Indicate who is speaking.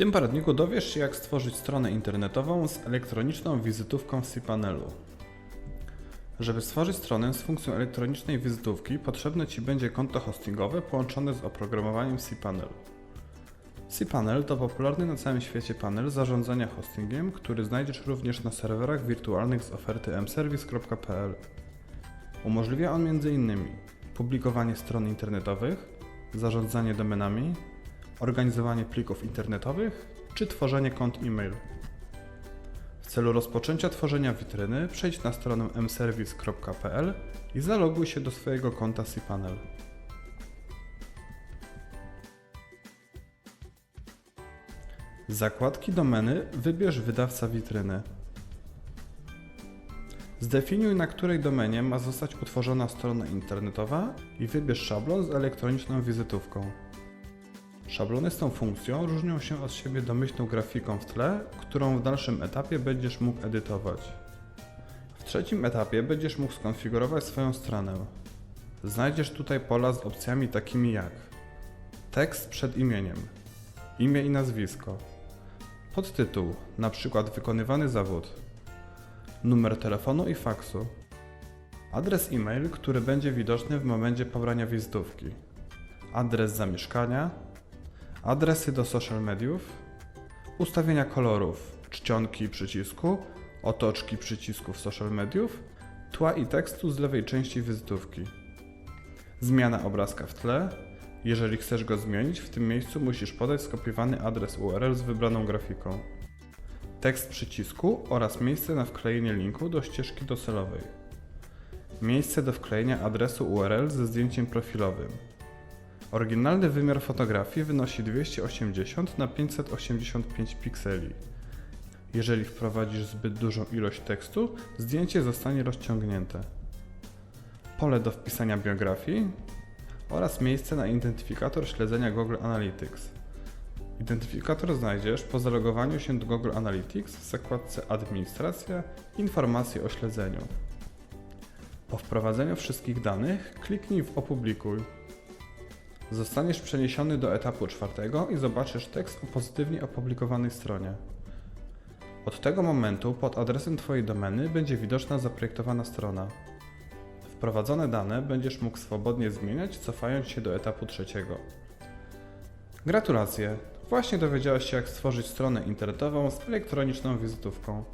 Speaker 1: tym poradniku dowiesz się, jak stworzyć stronę internetową z elektroniczną wizytówką w cPanelu. Żeby stworzyć stronę z funkcją elektronicznej wizytówki, potrzebne Ci będzie konto hostingowe połączone z oprogramowaniem cPanel. cPanel to popularny na całym świecie panel zarządzania hostingiem, który znajdziesz również na serwerach wirtualnych z oferty mservice.pl. Umożliwia on m.in. publikowanie stron internetowych, zarządzanie domenami, organizowanie plików internetowych czy tworzenie kont e-mail. W celu rozpoczęcia tworzenia witryny przejdź na stronę mservice.pl i zaloguj się do swojego konta cPanel. Z zakładki domeny wybierz wydawca witryny. Zdefiniuj, na której domenie ma zostać utworzona strona internetowa i wybierz szablon z elektroniczną wizytówką. Szablony z tą funkcją różnią się od siebie domyślną grafiką w tle, którą w dalszym etapie będziesz mógł edytować. W trzecim etapie będziesz mógł skonfigurować swoją stronę. Znajdziesz tutaj pola z opcjami takimi jak tekst przed imieniem, imię i nazwisko, podtytuł, np. wykonywany zawód, numer telefonu i faksu, adres e-mail, który będzie widoczny w momencie pobrania wizytówki, adres zamieszkania, adresy do social mediów, ustawienia kolorów, czcionki przycisku, otoczki przycisków social mediów, tła i tekstu z lewej części wizytówki. Zmiana obrazka w tle. Jeżeli chcesz go zmienić, w tym miejscu musisz podać skopiowany adres URL z wybraną grafiką. Tekst przycisku oraz miejsce na wklejenie linku do ścieżki docelowej. Miejsce do wklejenia adresu URL ze zdjęciem profilowym. Oryginalny wymiar fotografii wynosi 280 na 585 pikseli. Jeżeli wprowadzisz zbyt dużą ilość tekstu, zdjęcie zostanie rozciągnięte. Pole do wpisania biografii oraz miejsce na identyfikator śledzenia Google Analytics. Identyfikator znajdziesz po zalogowaniu się do Google Analytics w zakładce Administracja Informacje o śledzeniu. Po wprowadzeniu wszystkich danych kliknij w Opublikuj. Zostaniesz przeniesiony do etapu czwartego i zobaczysz tekst o pozytywnie opublikowanej stronie. Od tego momentu pod adresem Twojej domeny będzie widoczna zaprojektowana strona. Wprowadzone dane będziesz mógł swobodnie zmieniać, cofając się do etapu trzeciego. Gratulacje! Właśnie dowiedziałeś się, jak stworzyć stronę internetową z elektroniczną wizytówką.